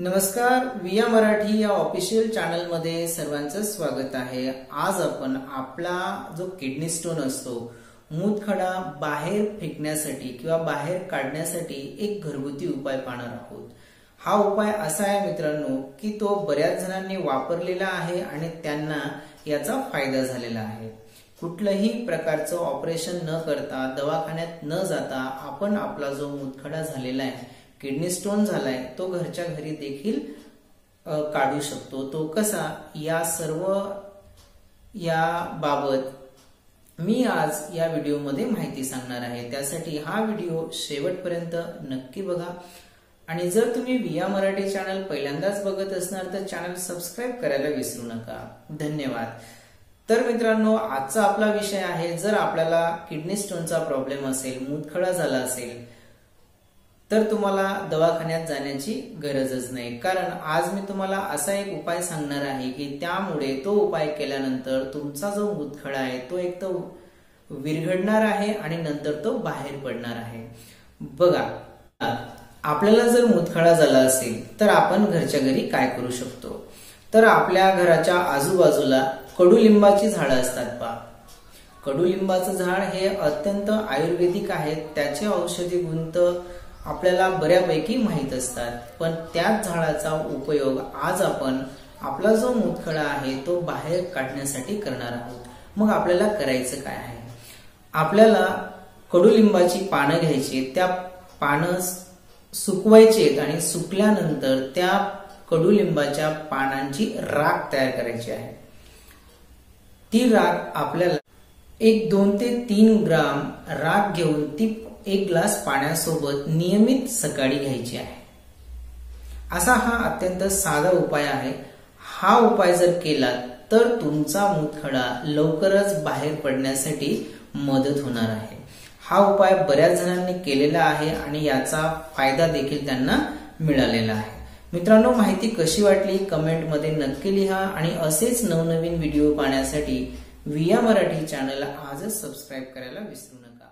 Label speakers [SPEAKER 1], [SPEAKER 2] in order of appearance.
[SPEAKER 1] नमस्कार विया मराठी या ऑफिशियल चॅनलमध्ये सर्वांचं स्वागत आहे. आज आपण आपला जो किडनी स्टोन असतो मूतखडा बाहेर फेकण्यासाठी किंवा बाहेर काढण्यासाठी एक घरगुती उपाय पाहणार आहोत. हा उपाय असा आहे मित्रांनो की तो बऱ्याच जणांनी वापरलेला आहे आणि त्यांना याचा फायदा झालेला आहे. कुठलंही प्रकारचं ऑपरेशन न करता दवाखान्यात न जाता आपण आपला जो मूतखडा झालेला आहे किडनी स्टोन झालाय तो घरच्या घरी देखील काढू शकतो. तो कसा या सर्व या बाबत मी आज या व्हिडिओमध्ये माहिती सांगणार आहे. त्यासाठी हा व्हिडिओ शेवटपर्यंत नक्की बघा. आणि जर तुम्ही विया मराठी चॅनल पहिल्यांदाच बघत असणार तर चॅनल सबस्क्राईब करायला विसरू नका. धन्यवाद. तर मित्रांनो आजचा आपला विषय आहे जर आपल्याला किडनी स्टोनचा प्रॉब्लेम असेल मूतखडा झाला असेल तर तुम्हाला दवाखान्यात जाण्याची गरजच नाही. कारण आज मी तुम्हाला असा एक उपाय सांगणार आहे की त्यामुळे तो उपाय केल्यानंतर तुमचा जो मुतखडा आहे तो एक तर विरघडणार आहे आणि नंतर तो बाहेर पडणार आहे. बघा आपल्याला जर मुतखडा झाला असेल तर आपण घरच्या घरी काय करू शकतो? तर आपल्या घराच्या आजूबाजूला कडुलिंबाची झाडं असतात पा कडुलिंबाचं झाड हे अत्यंत आयुर्वेदिक आहे त्याचे औषधी गुण आपल्याला बऱ्यापैकी माहीत असतात. पण त्याच झाडाचा उपयोग आज आपण आपला जो मुतखडा आहे तो बाहेर काढण्यासाठी करणार आहोत. मग आपल्याला करायचं काय आहे? आपल्याला कडुलिंबाची पानं घ्यायची त्या पानं सुकवायचे आणि सुकल्यानंतर त्या कडुलिंबाच्या पानांची राख तयार करायची आहे. ती राख आपल्याला एक दोन ते तीन ग्राम राख घेऊन ती एक ग्लास पाण्यासोबत नियमित सकाळी घ्यायची आहे. असा हा अत्यंत साधा उपाय आहे. हा उपाय जर केला तर तुमचा मुतखडा लवकरच बाहेर पडण्यासाठी मदत होणार आहे. हा उपाय बऱ्याच जणांनी केलेला आहे आणि याचा फायदा देखील त्यांना मिळालेला आहे. मित्रांनो माहिती कशी वाटली? कमेंटमध्ये नक्की लिहा आणि असेच नवनवीन व्हिडिओ पाहण्यासाठी विया मराठी चॅनलला आजच सबस्क्राईब करायला विसरू नका.